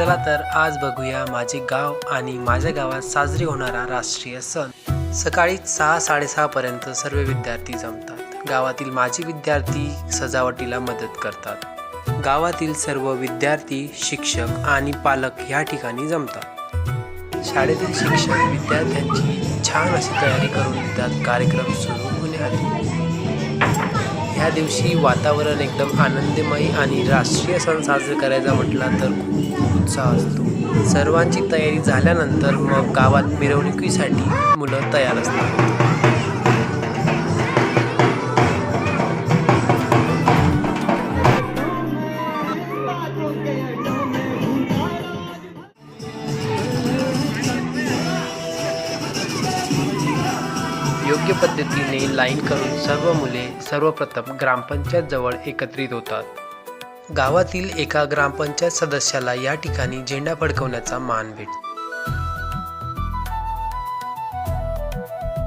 चला तर आज बघूया माझे गाव आणि माझ्या गावात साजरी होणारा राष्ट्रीय सण. सकाळी सहा साडेसहापर्यंत सर्व विद्यार्थी जमतात. गावातील माजी विद्यार्थी सजावटीला मदत करतात. गावातील सर्व विद्यार्थी शिक्षक आणि पालक ह्या ठिकाणी जमतात. शाळेतील शिक्षक विद्यार्थ्यांची छान अशी तयारी करून देतात. कार्यक्रम सुरू होण्याआधी. ह्या दिवशी वातावरण एकदम आनंदमयी आणि राष्ट्रीय सण साजरा करायचा म्हटला तर खूप उत्साह असतो. सर्वांची तयारी झाल्यानंतर मग गावात मिरवणुकीसाठी मुलं तयार असतात. योग्य पद्धतीने लाईन करून सर्व मुले सर्वप्रथम ग्रामपंचायत जवळ एकत्रित होतात. गावातील एका ग्रामपंचायत सदस्याला या ठिकाणी झेंडा फडकवण्याचा मान भेट.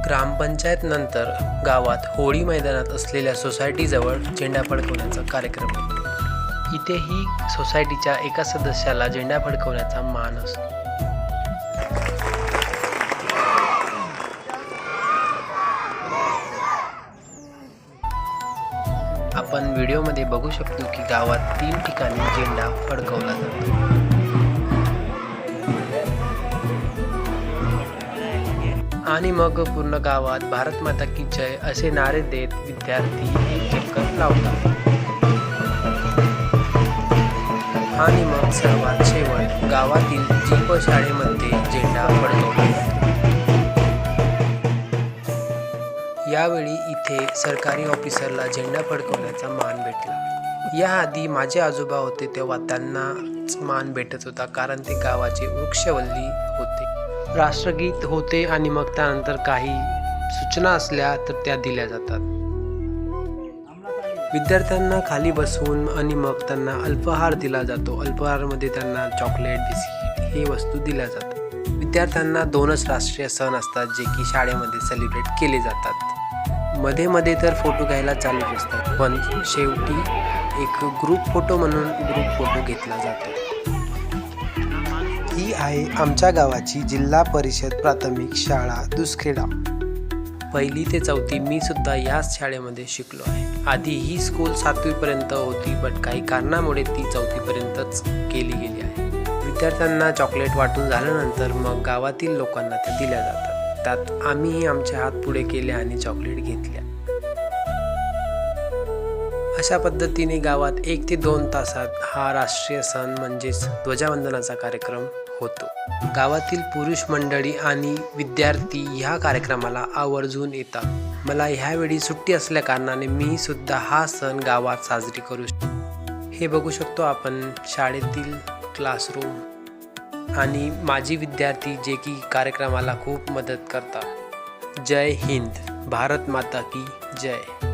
ग्रामपंचायत नंतर गावात होळी मैदानात असलेल्या सोसायटीजवळ झेंडा फडकवण्याचा कार्यक्रम होतो इथेही सोसायटीच्या एका सदस्याला झेंडा फडकवण्याचा मान असतो. आपण व्हिडिओमध्ये बघू शकतो की गावात तीन ठिकाणी झेंडा फडकवला जातो. आणि मग पूर्ण गावात भारत माता की जय असे नारे देत विद्यार्थी एक चक्कर लावतात. आणि मग सर्वात शेवट गावातील जीप शाळेमध्ये झेंडा फडकवला यावेळी इथे सरकारी ऑफिसरला झेंडा फडकवण्याचा मान भेटला. याआधी माझे आजोबा होते तेव्हा त्यांनाच मान भेटत होता कारण ते गावाचे वृक्षवल्ली होते. राष्ट्रगीत होते आणि मग त्यानंतर काही सूचना असल्या तर त्या दिल्या जातात. विद्यार्थ्यांना खाली बसवून आणि मग त्यांना अल्पाहार दिला जातो. अल्पाहारमध्ये त्यांना चॉकलेट बिस्किट हे वस्तू दिल्या जातात. विद्यार्थ्यांना दोनच राष्ट्रीय सण असतात जे की शाळेमध्ये सेलिब्रेट केले जातात. मध्ये मध्ये तर फोटो घ्यायला चालूच असतात पण शेवटी एक ग्रुप फोटो म्हणून ग्रुप फोटो घेतला जातो. ही आहे आमच्या गावाची जिल्हा परिषद प्राथमिक शाळा दुसखेडा. पहिली ते चौथी मी सुद्धा याच शाळेमध्ये शिकलो आहे. आधी ही स्कूल सातवीपर्यंत होती बट काही कारणामुळे ती चौथीपर्यंतच केली गेली आहे. विद्यार्थ्यांना चॉकलेट वाटून झाल्यानंतर मग गावातील लोकांना त्या दिल्या जातात. त्यात आम्हीही आमचे हात पुढे केले आणि चॉकलेट घेतल्या. अशा पद्धतीने गावात एक ते दोन तासात हा राष्ट्रीय सण म्हणजेच ध्वजावंदनाचा कार्यक्रम होतो. गावातील पुरुष मंडळी आणि विद्यार्थी ह्या कार्यक्रमाला आवर्जून येतात. मला ह्यावेळी सुट्टी असल्या कारणाने मी सुद्धा हा सण गावात साजरी करू हे बघू शकतो आपण शाळेतील क्लासरूम आणि माजी विद्यार्थी जे की कार्यक्रमाला खूप मदत करतात. जय हिंद. भारत माता की जय.